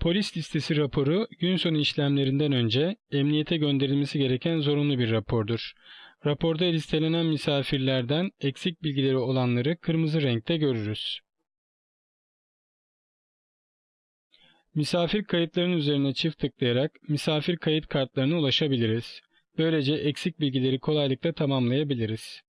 Polis listesi raporu gün sonu işlemlerinden önce emniyete gönderilmesi gereken zorunlu bir rapordur. Raporda listelenen misafirlerden eksik bilgileri olanları kırmızı renkte görürüz. Misafir kayıtlarının üzerine çift tıklayarak misafir kayıt kartlarına ulaşabiliriz. Böylece eksik bilgileri kolaylıkla tamamlayabiliriz.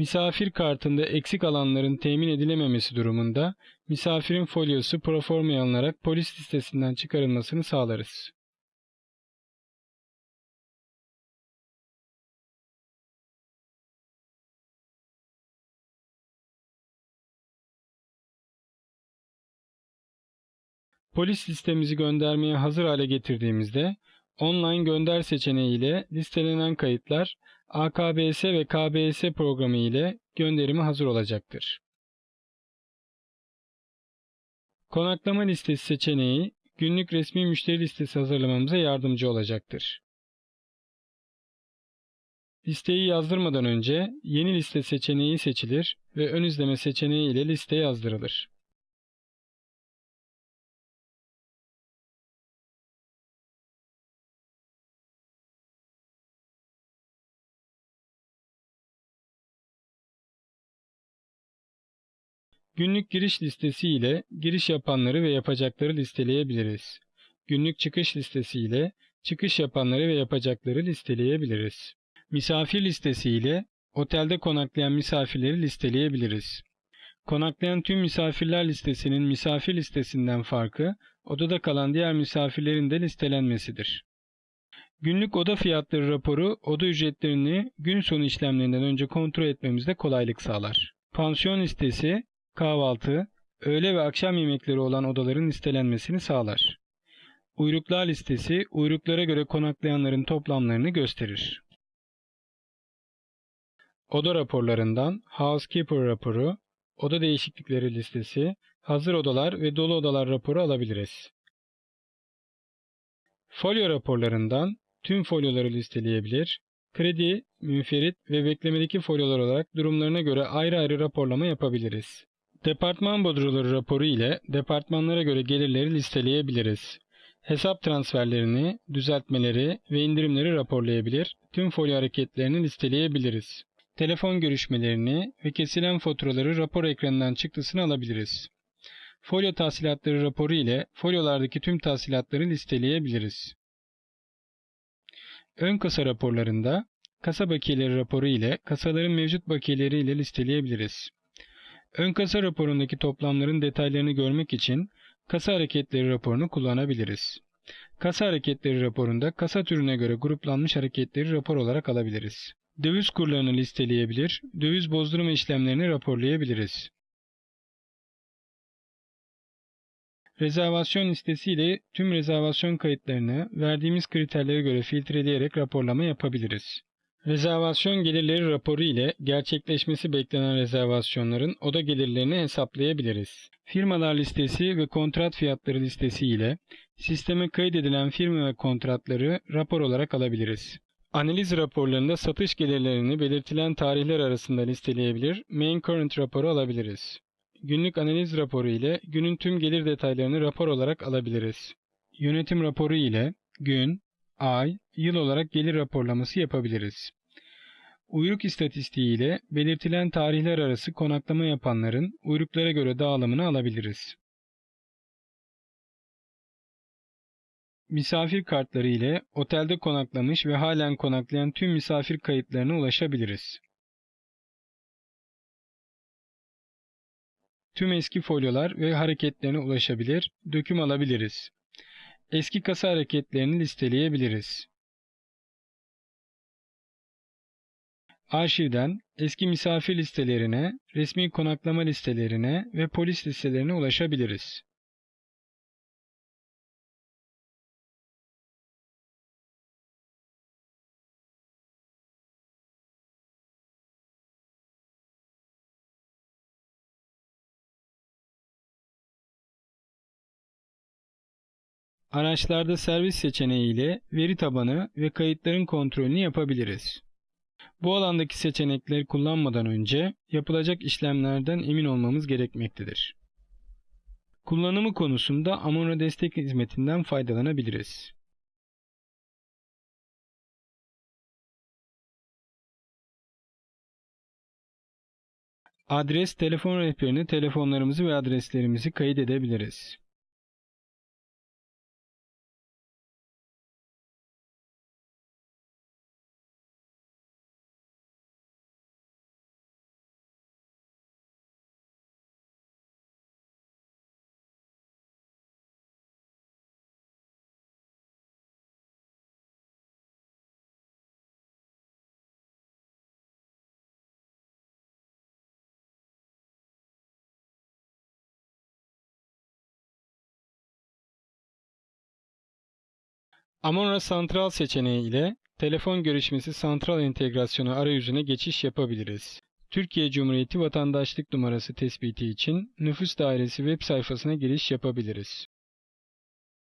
Misafir kartında eksik alanların temin edilememesi durumunda misafirin folyosu proforma alınarak polis listesinden çıkarılmasını sağlarız. Polis listemizi göndermeye hazır hale getirdiğimizde online gönder seçeneği ile listelenen kayıtlar AKBS ve KBS programı ile gönderimi hazır olacaktır. Konaklama listesi seçeneği günlük resmi müşteri listesi hazırlamamıza yardımcı olacaktır. Listeyi yazdırmadan önce yeni liste seçeneği seçilir ve ön izleme seçeneği ile liste yazdırılır. Günlük giriş listesi ile giriş yapanları ve yapacakları listeleyebiliriz. Günlük çıkış listesi ile çıkış yapanları ve yapacakları listeleyebiliriz. Misafir listesi ile otelde konaklayan misafirleri listeleyebiliriz. Konaklayan tüm misafirler listesinin misafir listesinden farkı, odada kalan diğer misafirlerin de listelenmesidir. Günlük oda fiyatları raporu, oda ücretlerini gün sonu işlemlerinden önce kontrol etmemizde kolaylık sağlar. Pansiyon listesi, kahvaltı, öğle ve akşam yemekleri olan odaların listelenmesini sağlar. Uyruklar listesi, uyruklara göre konaklayanların toplamlarını gösterir. Oda raporlarından Housekeeper raporu, oda değişiklikleri listesi, hazır odalar ve dolu odalar raporu alabiliriz. Folyo raporlarından tüm folyoları listeleyebilir, kredi, münferit ve beklemedeki folyolar olarak durumlarına göre ayrı ayrı raporlama yapabiliriz. Departman bodroları raporu ile departmanlara göre gelirleri listeleyebiliriz. Hesap transferlerini, düzeltmeleri ve indirimleri raporlayabilir, tüm folyo hareketlerini listeleyebiliriz. Telefon görüşmelerini ve kesilen faturaları rapor ekranından çıktısını alabiliriz. Folyo tahsilatları raporu ile folyolardaki tüm tahsilatları listeleyebiliriz. Ön kasa raporlarında kasa bakiyeleri raporu ile kasaların mevcut bakiyeleri ile listeleyebiliriz. Ön kasa raporundaki toplamların detaylarını görmek için kasa hareketleri raporunu kullanabiliriz. Kasa hareketleri raporunda kasa türüne göre gruplanmış hareketleri rapor olarak alabiliriz. Döviz kurlarını listeleyebilir, döviz bozdurma işlemlerini raporlayabiliriz. Rezervasyon listesi ile tüm rezervasyon kayıtlarını verdiğimiz kriterlere göre filtreleyerek raporlama yapabiliriz. Rezervasyon gelirleri raporu ile gerçekleşmesi beklenen rezervasyonların oda gelirlerini hesaplayabiliriz. Firmalar listesi ve kontrat fiyatları listesi ile sisteme kaydedilen firma ve kontratları rapor olarak alabiliriz. Analiz raporlarında satış gelirlerini belirtilen tarihler arasında listeleyebilir, main current raporu alabiliriz. Günlük analiz raporu ile günün tüm gelir detaylarını rapor olarak alabiliriz. Yönetim raporu ile gün, ay, yıl olarak gelir raporlaması yapabiliriz. Uyruk istatistiği ile belirtilen tarihler arası konaklama yapanların uyruklara göre dağılımını alabiliriz. Misafir kartları ile otelde konaklamış ve halen konaklayan tüm misafir kayıtlarına ulaşabiliriz. tüm eski folyolar ve hareketlerine ulaşabilir, döküm alabiliriz. Eski kasa hareketlerini listeleyebiliriz. Arşivden eski misafir listelerine, resmi konaklama listelerine ve polis listelerine ulaşabiliriz. Araçlarda servis seçeneği ile veri tabanı ve kayıtların kontrolünü yapabiliriz. Bu alandaki seçenekleri kullanmadan önce yapılacak işlemlerden emin olmamız gerekmektedir. Kullanımı konusunda Amora Destek Hizmetinden faydalanabiliriz. Adres telefon rehberine telefonlarımızı ve adreslerimizi kaydedebiliriz. Amora Santral seçeneği ile telefon görüşmesi santral entegrasyonu arayüzüne geçiş yapabiliriz. Türkiye Cumhuriyeti vatandaşlık numarası tespiti için nüfus dairesi web sayfasına giriş yapabiliriz.